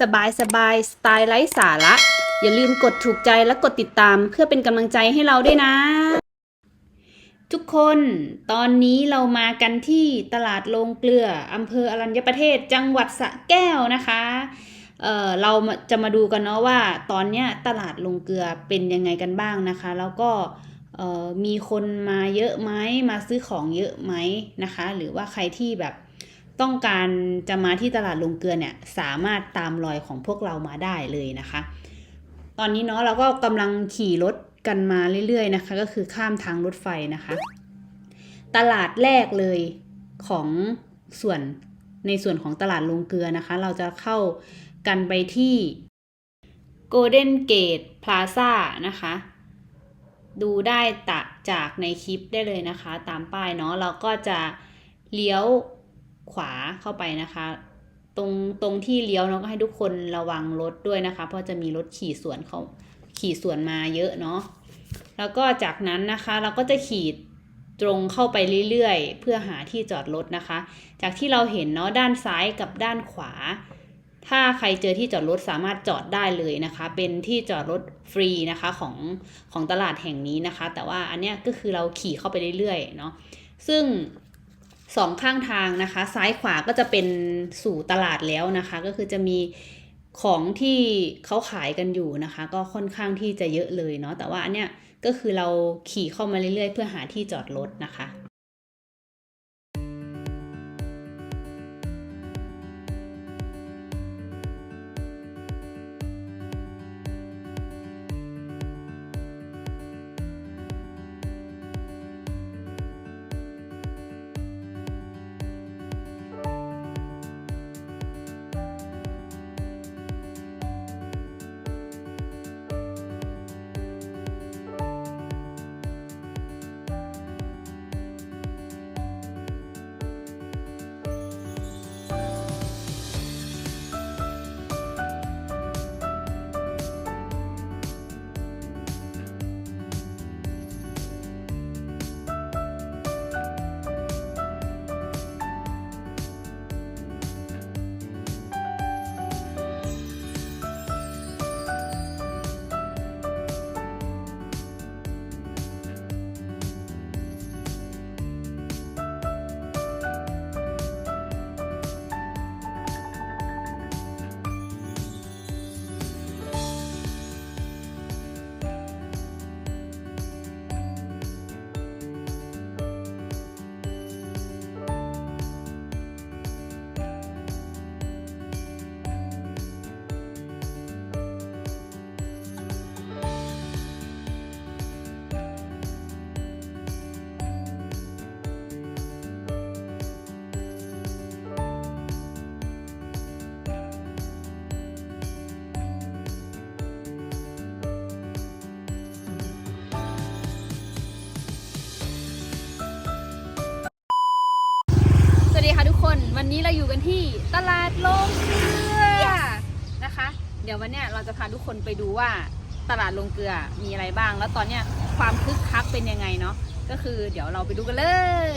สบายสบายสไตล์ไร้สาระ อย่าลืมกดถูกใจและกดติดตามเพื่อเป็นกำลังใจให้เราด้วยนะ ทุกคนตอนนี้เรามากันที่ตลาดโรงเกลืออำเภออรัญญประเทศจังหวัดสระแก้วนะคะเออเราจะมาดูกันเนาะว่าตอนเนี้ยตลาดโรงเกลือเป็นยังไงกันบ้างนะคะ แล้วก็มีคนมาเยอะไหมมาซื้อของเยอะไหมนะคะ หรือว่าใครที่แบบ ต้องการจะมาที่ตลาดโรงเกลือเนี่ยสามารถตามรอยของพวกเรามาได้เลยนะคะ ตอนนี้เนาะเราก็กำลังขี่รถกันมาเรื่อยๆนะคะ ก็คือข้ามทางรถไฟนะคะ ตลาดแรกเลยของส่วนในส่วนของตลาดลงเกลือนะคะ เราจะเข้ากันไปที่ Golden Gate Plaza นะคะ ดูได้ตะจากในคลิปได้เลยนะคะ ตามป้ายเนาะเราก็จะเลี้ยว ขวาเข้าไปนะคะ ตรงตรงที่เลี้ยวเนาะก็ให้ทุกคนระวังรถด้วยนะคะ เพราะจะมีรถขี่สวนเขาขี่สวนมาเยอะเนาะแล้วก็จากนั้นนะคะเราก็จะขี่ตรงเข้าไปเรื่อยๆ เพื่อหาที่จอดรถนะคะ จากที่เราเห็นเนาะด้านซ้ายกับด้านขวา ถ้าใครเจอที่จอดรถสามารถจอดได้เลยนะคะ เป็นที่จอดรถฟรีนะคะของของตลาดแห่งนี้นะคะ แต่ว่าอันเนี้ยก็คือเราขี่เข้าไปเรื่อยๆเนาะซึ่ง สองข้างทางนะคะ ซ้ายขวาก็จะเป็นสู่ตลาดแล้วนะคะ ก็คือจะมีของที่เขาขายกันอยู่นะคะ ก็ค่อนข้างที่จะเยอะเลยเนาะแต่ว่าอันเนี้ยก็คือเราขี่เข้ามาเรื่อยๆ เพื่อหาที่จอดรถนะคะ วันนี้เราอยู่กันที่ตลาดโรงเกลือนะคะ เดี๋ยววันเนี้ยเราจะพาทุกคนไปดูว่าตลาดโรงเกลือมีอะไรบ้าง แล้วตอนเนี้ยความคึกคักเป็นยังไงเนาะก็คือเดี๋ยวเราไปดูกันเลย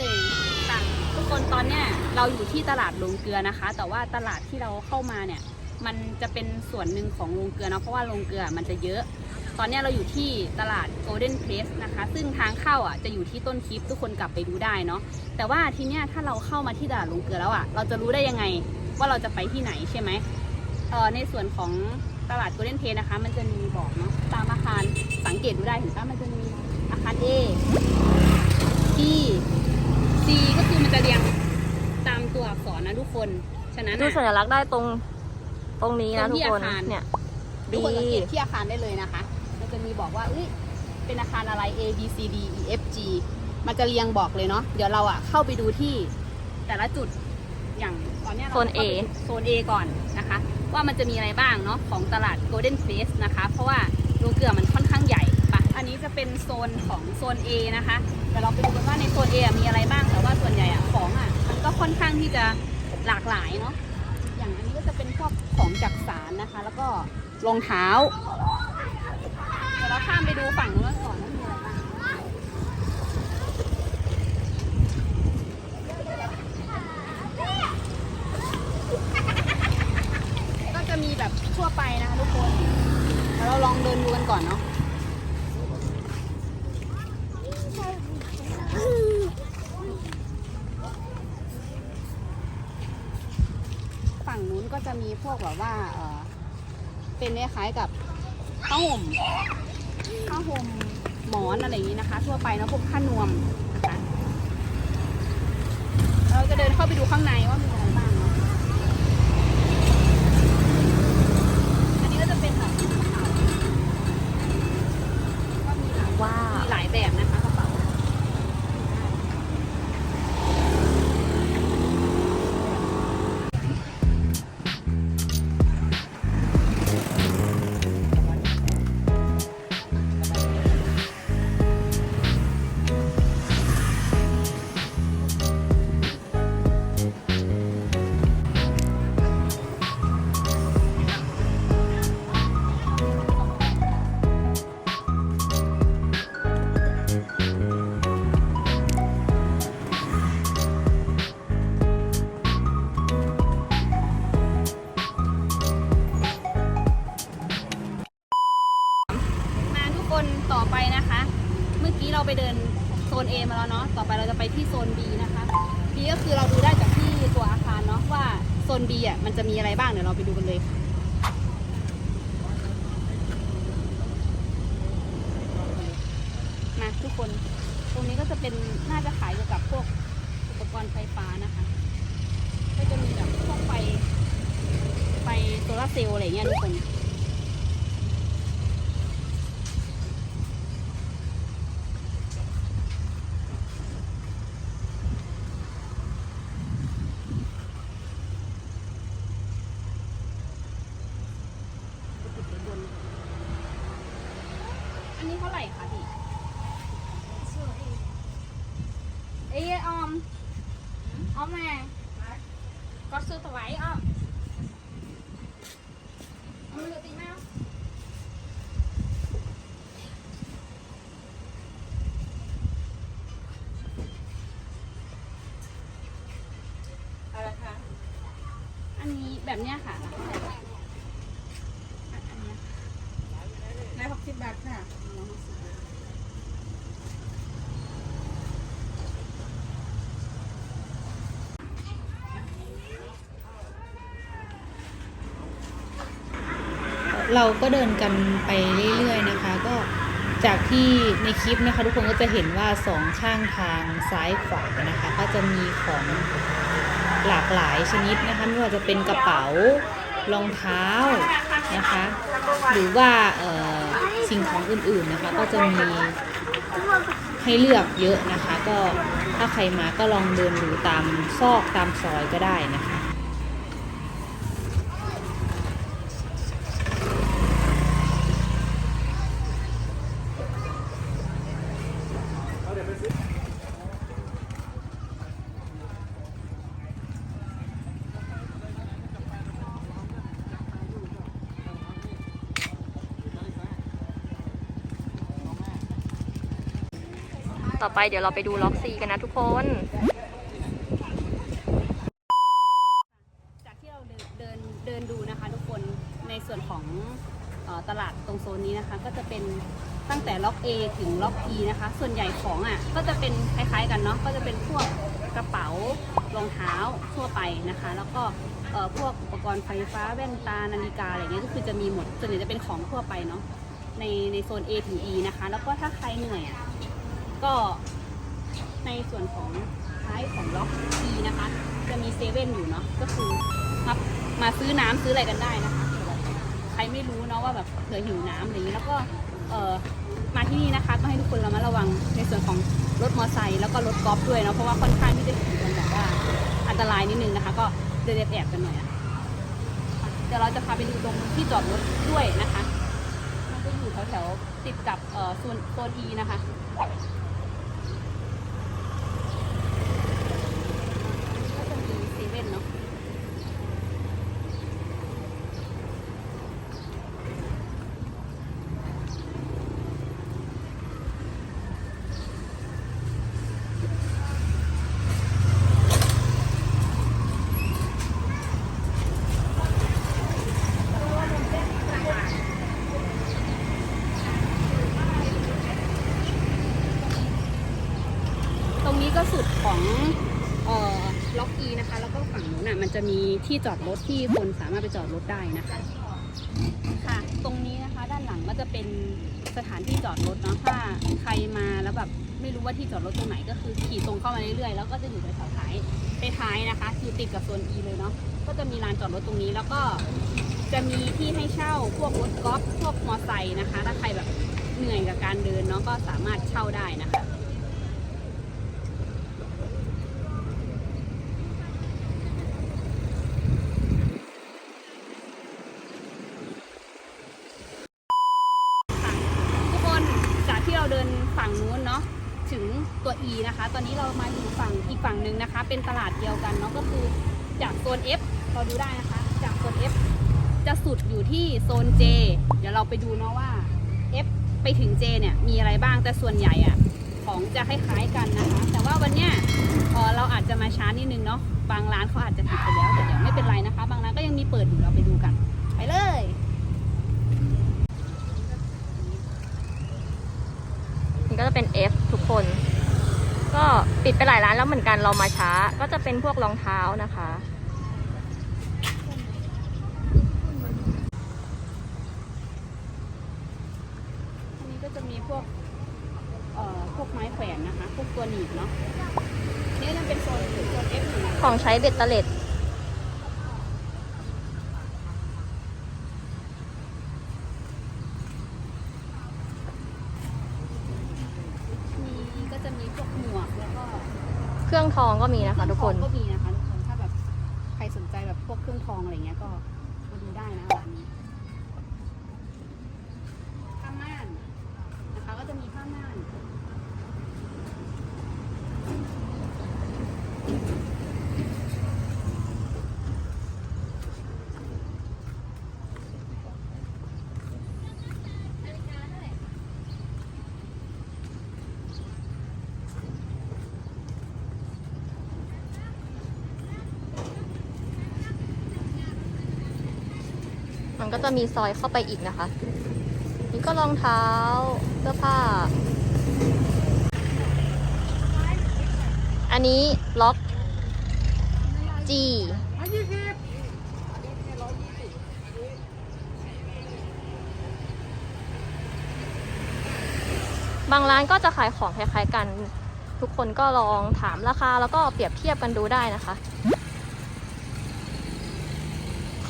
ทุกคนตอนเนี้ยเราอยู่ที่ตลาดโรงเกลือนะคะ แต่ว่าตลาดที่เราเข้ามาเนี่ย มันจะเป็นส่วนหนึ่งของโรงเกลือเนาะเพราะว่าโรงเกลือมันจะเยอะ ตอนนี้เราอยู่ที่ตลาด Golden Place นะคะ ซึ่งทางเข้าอะจะอยู่ที่ต้นคลิปทุกคนกลับไปดูได้เนาะแต่ว่าทีเนี้ยถ้าเราเข้ามาที่ตลาดลงเกลือแล้วอะเราจะรู้ได้ยังไงว่าเราจะไปที่ไหนใช่ไหมเออในส่วนของตลาด Golden Place นะคะ มันจะมีบอกเนาะตามอาคารสังเกตดูได้เห็นปะมันจะมีอาคาร A B C ก็คือมันจะเรียงตามตัวอักษรนะทุกคนฉะนั้นดูสัญลักษณ์ได้ตรง ตรงนี้นะตรงทุที่กคนอาคารเนี่ยทุดีกคนสังเกตที่อาคารได้เลยนะคะ มันจะมีบอกว่าเอ้ยเป็นอาคารอะไร A B C D E F G มันจะเรียงบอกเลยเนาะ เดี๋ยวเราอะเข้าไปดูที่แต่ละจุด อย่างตอนเนี้ยเราโซน A ข้าไปโซน A ก่อนนะคะ ว่ามันจะมีอะไรบ้างเนาะของตลาด Golden Place นะคะ เพราะว่าโรงเกลือมันค่อนข้างใหญ่ปะอันนี้จะเป็นโซนของโซน A นะคะเดี๋ยวเราไปดูกันว่าในโซน A อะมีอะไรบ้าง แต่ว่าส่วนใหญ่อะของอะมันก็ค่อนข้างที่จะหลากหลายเนาะอย่างอันนี้ ก็จะเป็นพวกของจักสารนะคะ แล้วก็รองเท้าเดี๋ยวเราข้ามไปดูฝั่งนู้นก่อนว่ามีอะไรบ้างก็จะมีแบบทั่วไปนะคะทุกคนเดี๋ยวเราลองเดินดูกันก่อนเนาะ ฝั่งนู้นก็จะมี พวกแบบว่าเออเป็นคล้ายๆกับผ้าห่มผ้าห่มหมอนอะไรอย่างนี้นะคะ ทั่วไปนะพวกผ้านวมนะคะเราจะเดินเข้าไปดูข้างในว่ามีอะไรบ้าง ไปเดินโซน A มาแล้วเนาะ ต่อไปเราจะไปที่โซน B นะคะ B ก็คือเราดูได้จากที่ตัวอาคารเนาะว่าโซน B อะมันจะมีอะไรบ้างเดี๋ยวเราไปดูกันเลยค่ะมาทุกคน ตรงนี้ก็จะเป็นน่าจะขายเกี่ยวกับพวกอุปกรณ์ไฟฟ้านะคะ ก็จะมีแบบพวกไฟไฟโซลาร์เซลล์อะไรเงี้ยทุกคนนี้เท่าไหร่คะพี่เอ้ยออมออมแม่ก็ซื้อตัวไว้ออมเอามือตีแมวอะไรคะอันนี้แบบ เนี้ยค่ะราคาเท่าไหร่อันเนี้ยได้หกสิบบาทค่ะเราก็เดินกันไปเรื่อยๆนะคะ ก็จากที่ในคลิปนะคะ ทุกคนก็จะเห็นว่าสองข้างทางซ้ายขวานะคะ ก็จะมีของ หลากหลายชนิดนะคะไม่ว่าจะเป็นกระเป๋ารองเท้านะคะหรือว่าสิ่งของอื่นๆนะคะก็จะมีให้เลือกเยอะนะคะ ก็ถ้าใครมาก็ลองเดินดูตามซอกตามซอยก็ได้นะคะ ต่อไปเดี๋ยวเราไปดูล็อกซีกันนะทุกคน จากที่เราเดินเดินเดินดูนะคะทุกคนในส่วนของเออตลาดตรงโซนนี้นะคะ ก็จะเป็นตั้งแต่ล็อก A ถึงล็อก E นะคะ ส่วนใหญ่ของอะก็จะเป็นคล้ายๆกันเนาะก็จะเป็นพวกกระเป๋ารองเท้าทั่วไปนะคะ แล้วก็เอ่อพวกอุปกรณ์ไฟฟ้าแว่นตานาฬิกาอะไรเงี้ยก็คือจะมีหมดส่วนใหญ่จะเป็นของทั่วไปเนาะในในโซน A ถึง E นะคะ แล้วก็ถ้าใครเหนื่อยอะ ก็ในส่วนของท้ายของล็อก E นะคะ จะมีเซเว่นอยู่เนาะก็คือมามาซื้อน้ำซื้ออะไรกันได้นะคะใครไม่รู้เนาะว่าแบบเผื่อหิวน้ำอะไรอย่างนี้แล้วก็เออมาที่นี่นะคะต้องให้ทุกคนระมัดระวังในส่วนของรถมอเตอร์ไซค์แล้วก็รถกอล์ฟด้วยเนาะเพราะว่าค่อนข้างที่จะขี่กันแบบว่าอันตรายนิดนึงนะคะ ก็เดินแอบกันหน่อยอะเดี๋ยวเราจะพาไปดูตรงที่จอดรถด้วยนะคะมันจะอยู่แถวๆติดกับเอ่อโซนโซน E นะคะ ก็จะมีเซเว่นเนาะ จะมีที่จอดรถที่คนสามารถไปจอดรถได้นะคะ ค่ะ ตรงนี้นะคะด้านหลังก็จะเป็นสถานที่จอดรถเนาะถ้าใครมาแล้วแบบไม่รู้ว่าที่จอดรถตรงไหนก็คือขี่ตรงเข้ามาเรื่อยๆแล้วก็จะอยู่แถวท้ายไปท้ายนะคะ คือติดกับโซน E เลยเนาะก็จะมีลานจอดรถตรงนี้แล้วก็จะมีที่ให้เช่าพวกรถกอล์ฟพวกมอไซค์นะคะ ถ้าใครแบบเหนื่อยกับการเดินเนาะก็สามารถเช่าได้นะคะทุกคนจากที่เราเดินฝั่งนู้นเนาะถึงตัว E นะคะ ตอนนี้เรามาอยู่ฝั่งอีกฝั่งหนึ่งนะคะ เป็นตลาดเดียวกันเนาะก็คือจากโซน F เราดูได้นะคะ จากโซน F จะสุดอยู่ที่โซน J เดี๋ยวเราไปดูเนาะว่า F ไปถึง J เนี่ยมีอะไรบ้างแต่ส่วนใหญ่อะของจะคล้ายๆกันนะคะ แต่ว่าวันเนี้ยเราอาจจะมาช้านิดนึงเนาะบางร้านเขาอาจจะปิดไปแล้วแต่เดี๋ยวไม่เป็นไรนะคะ บางร้านก็ยังมีเปิดอยู่เราไปดูกัน ไปเลยนี่ก็จะเป็น F ทุกคน ก็ปิดไปหลายร้านแล้วเหมือนกันเรามาช้า ก็จะเป็นพวกรองเท้านะคะ อันนี้ก็จะมีพวกเอ่อพวกไม้แขวนนะคะ พวกตัวหนีบเนาะนี่ยังเป็นโซนโซน F อฟของใช้เบ็ดเตล็ด มีก็จะมีพวกหมวกแล้วก็ เครื่องทองก็มีนะคะ ทุกคน ก็มีนะคะทุกคนถ้าแบบใครสนใจแบบพวกเครื่องทองอะไรเงี้ยก็มาดูได้นะร้านนี้ผ้าม่านนะคะ ก็จะมีผ้าม่าน มัน ก็จะมีซอยเข้าไปอีกนะคะ นี่ก็รองเท้าเสื้อผ้า อันนี้ล็อก G บางร้านก็จะขายของคล้ายๆกัน ทุกคนก็ลองถามราคาแล้วก็เปรียบเทียบกันดูได้นะคะ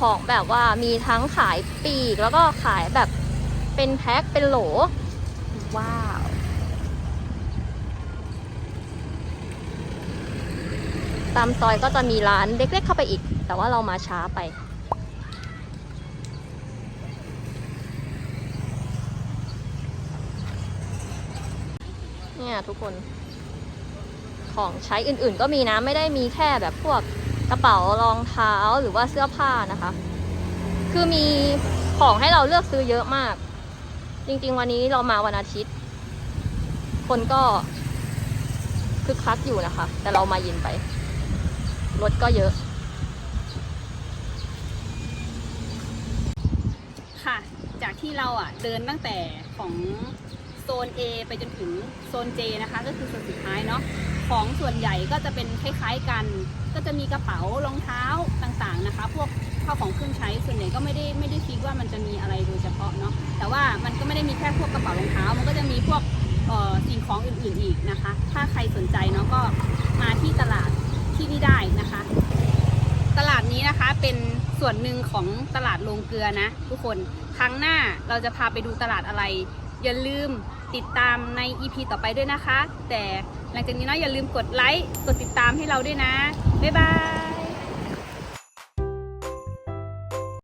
ของแบบว่ามีทั้งขายปลีก แล้วก็ขายแบบเป็นแพ็คเป็นโหล ว้าว ตามซอยก็จะมีร้านเล็กๆเข้าไปอีก แต่ว่าเรามาช้าไปเนี่ยทุกคน ของใช้อื่นๆ ก็มีนะ ไม่ได้มีแค่แบบพวก กระเป๋ารองเท้าหรือว่าเสื้อผ้านะคะ คือมีของให้เราเลือกซื้อเยอะมาก จริง ๆ วันนี้เรามาวันอาทิตย์ คนก็คึกคักอยู่นะคะ แต่เรามาเย็นไป รถก็เยอะ ค่ะ จากที่เราอะเดินตั้งแต่ของโซน A ไปจนถึงโซน J นะคะ ก็คือโซนสุดท้ายเนาะ ของส่วนใหญ่ก็จะเป็นคล้ายๆกัน ก็จะมีกระเป๋ารองเท้าต่างๆนะคะ พวกข้าวของเครื่องใช้ส่วนใหญ่ก็ไม่ได้ไม่ได้คิดว่ามันจะมีอะไรโดยเฉพาะเนาะแต่ว่ามันก็ไม่ได้มีแค่พวกกระเป๋ารองเท้า มันก็จะมีพวกสิ่งของอื่นๆอีกนะคะ ถ้าใครสนใจเนาะก็มาที่ตลาดที่นี่ได้นะคะ ตลาดนี้นะคะเป็นส่วนหนึ่งของตลาดโรงเกลือนะทุกคนครั้งหน้าเราจะพาไปดูตลาดอะไร อย่าลืม ติดตามใน EP ต่อไปด้วยนะคะ แต่หลังจากนี้เนาะอย่าลืมกดไลค์ กดติดตามให้เราด้วยนะ บ๊ายบาย